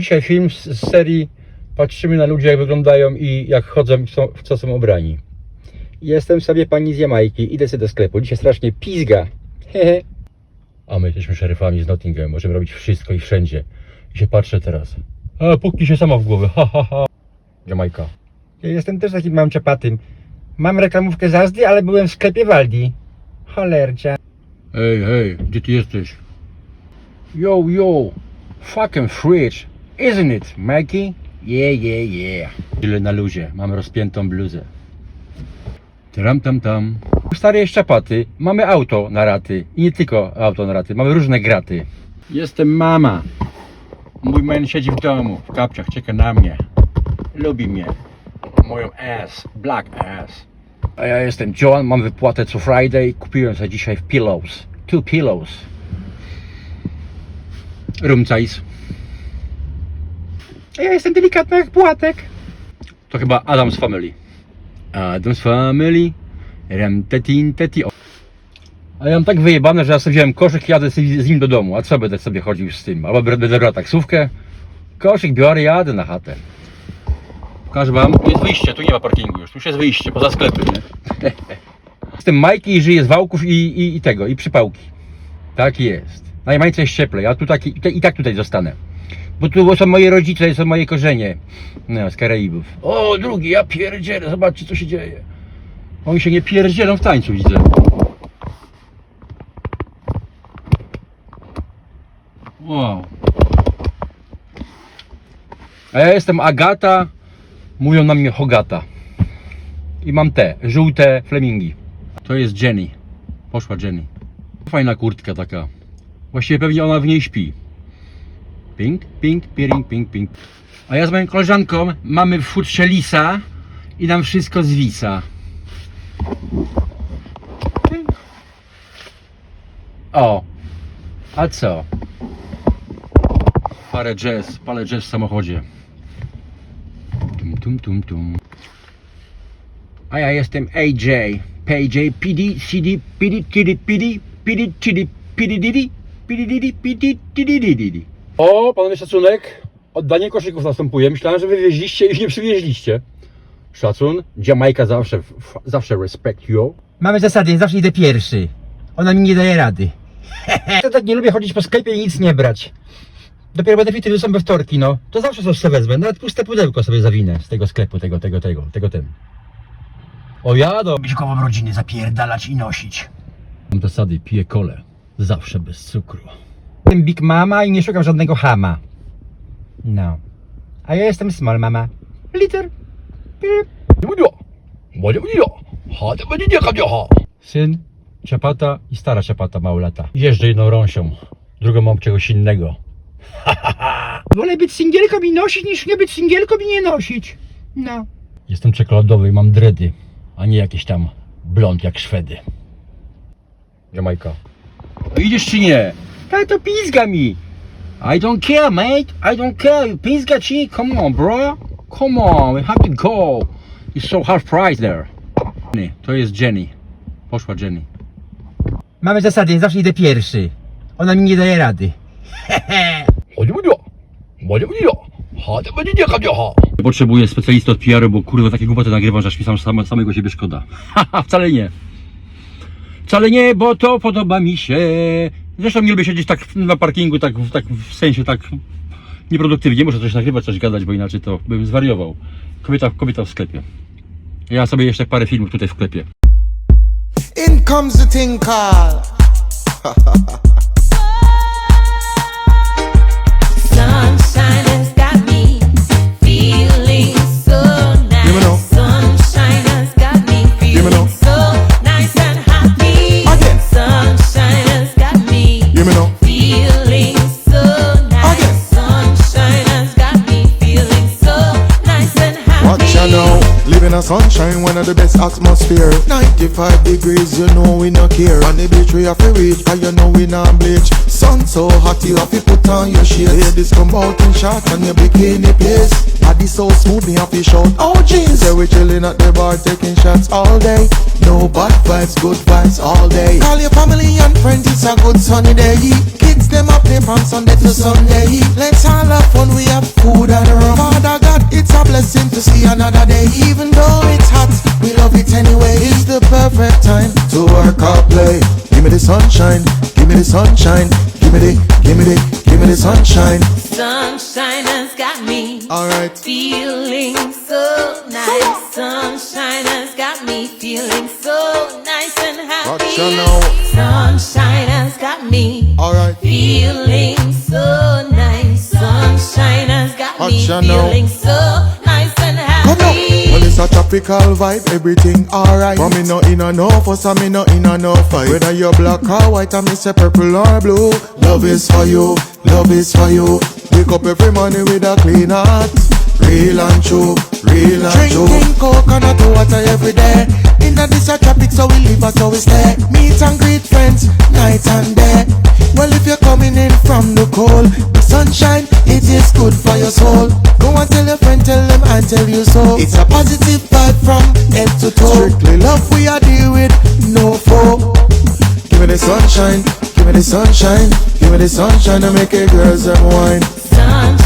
Dzisiaj film z, serii Patrzymy na ludzi jak wyglądają i jak chodzą w co są ubrani. Jestem sobie pani z Jamajki, idę sobie do sklepu. Dzisiaj strasznie pizga. Hehe. A my jesteśmy szeryfami z Nottingham, możemy robić wszystko i wszędzie. I się patrzę teraz. A, puknij się sama w głowę, ha ha ha. Jamajka. Ja jestem też takim małym czapatym. Mam reklamówkę z Asdy, ale byłem w sklepie Waldi. Cholercia. Hej, hej, gdzie ty jesteś? Yo, yo, fucking fridge, isn't it, Mikey? Yeah, yeah, yeah. Tyle na luzie, mam rozpiętą bluzę. Tram tam tam. Stare czapaty, mamy auto na raty. I nie tylko auto na raty, mamy różne graty. Jestem mama. Mój men siedzi w domu, w kapciach, czeka na mnie. Lubi mnie. Moją ass, black ass. A ja jestem John, mam wypłatę co Friday. Kupiłem sobie dzisiaj w Pillows. Two Pillows. Room size. A ja jestem delikatny jak płatek. To chyba Adam's Family. Adam's Family. Rem tetin teti. A ja mam tak wyjebane, że ja sobie wziąłem koszyk i jadę sobie z nim do domu. A co będę sobie chodził z tym? Albo będę brał taksówkę. Koszyk biorę, jadę na chatę. Pokażę wam, tu jest wyjście, tu nie ma parkingu już, tu już jest wyjście, poza sklepy, nie? Jestem Majki i żyję z wałków i, i, i tego, i przypałki. Tak jest. Na Jamajce jest cieplej, a tu taki, i, i tak tutaj zostanę. Bo tu są moje rodzice, są moje korzenie. No, z Karaibów. O, drugi, ja pierdzielę, zobaczcie co się dzieje. Oni się nie pierdzielą w tańcu, widzę. Wow. A ja jestem Agata, mówią na mnie Hogata. I mam te, żółte flemingi. To jest Jenny. Poszła Jenny. Fajna kurtka taka. Właściwie pewnie ona w niej śpi. Ping, ping, piring, ping, ping. A ja z moją koleżanką mamy w futrze lisa i nam wszystko zwisa. O, a co? Parę jazz, palę jazz w samochodzie. Tum, tum, tum, tum. A ja jestem AJ. PJ, PD, CD, PD, TD, PD, PD, TD, PD, DD, PD, DD, PD, TD, DD. O, panowie szacunek. Oddanie koszyków następuje. Myślałem, że wywieźliście i nie przywieźliście. Szacun. Jamajka zawsze, f- zawsze respect you. Mamy zasady, zawsze idę pierwszy. Ona mi nie daje rady. ja tak nie lubię chodzić po sklepie i nic nie brać. Dopiero benefity są we wtorki, no. To zawsze coś sobie wezmę. Nawet puste pudełko sobie zawinę z tego sklepu, tego, tego, tego, tego, ten. O jadą. Być koło rodziny zapierdalać i nosić. Mam zasady, piję kole. Zawsze bez cukru. Jestem Big Mama i nie szukam żadnego hama. No. A ja jestem Small Mama. Liter. Syn, ciapata i stara ciapata mało lata. Jeżdżę jedną rąsią, drugą mam czegoś innego. Wolę być singielką i nosić, niż nie być singielką i nie nosić. No. Jestem czekoladowy i mam dredy, a nie jakiś tam blond jak Szwedy. Jamajka. Idziesz czy nie? Tato pizga mi. I don't care, mate. I don't care. Pizga ci? Come on, bro. Come on, we have to go. It's so half price there. Jenny, To jest Jenny. Poszła Jenny. Mamy zasady, zawsze idę pierwszy. Ona mi nie daje rady. Potrzebuję specjalisty od PR-u, bo kurwa takie głupoty nagrywam, że aż mi sam, sam, samego siebie szkoda. Haha, wcale nie. Wcale nie, bo to podoba mi się. Zresztą nie lubię siedzieć tak na parkingu, tak, tak w sensie tak nieproduktywnie. Muszę coś nagrywać, coś gadać, bo inaczej to bym zwariował. Kobieta, kobieta w sklepie. Ja sobie jeszcze parę filmów tutaj w sklepie. In comes the thing sunshine, one of the best atmosphere. 95 degrees, you know we no care. On the beach we have to reach, cause you know we not bleach. Sun so hot, you have to put on your shades. Ladies come out in shot on your bikini place. Body so smooth, me have to shout, oh jeez. Yeah, we chilling at the bar, taking shots all day. No bad vibes, good vibes all day. Call your family and friends, it's a good sunny day. Kids them up play from Sunday to Sunday. Let's all have fun, we have food and rum. Father God, it's a blessing to see another day. Even though it's hot, we love it anyway. It's the perfect time to work or play. Give me the sunshine, give me the sunshine, give me the, give me the, give me the sunshine. Sunshine has got me Alright. feeling so nice. Sunshine has got me feeling so nice and happy. Sunshine has got me Alright. feeling so nice. Sunshine has got me Gotcha now. feeling so nice and Come now. happy. Well, it's a tropical vibe, everything alright. But me no in a no fuss, and me no in a no fight. Whether you're black or white, and me say purple or blue. Love is for you, love is for you. Wake up every morning with a clean heart. Real and true, real and true. Drinking coconut water every day. In the this a tropic, so we live and so we stay. Meet and greet friends, night and day. Well, if you're coming in from the cold, the sunshine, it is good for your soul. Go and tell your friend, tell them and tell you so. It's a positive vibe from head to toe. Strictly love we are deal with, no foe. Give me the sunshine, give me the sunshine, give me the sunshine to make it girls and wine. Sunshine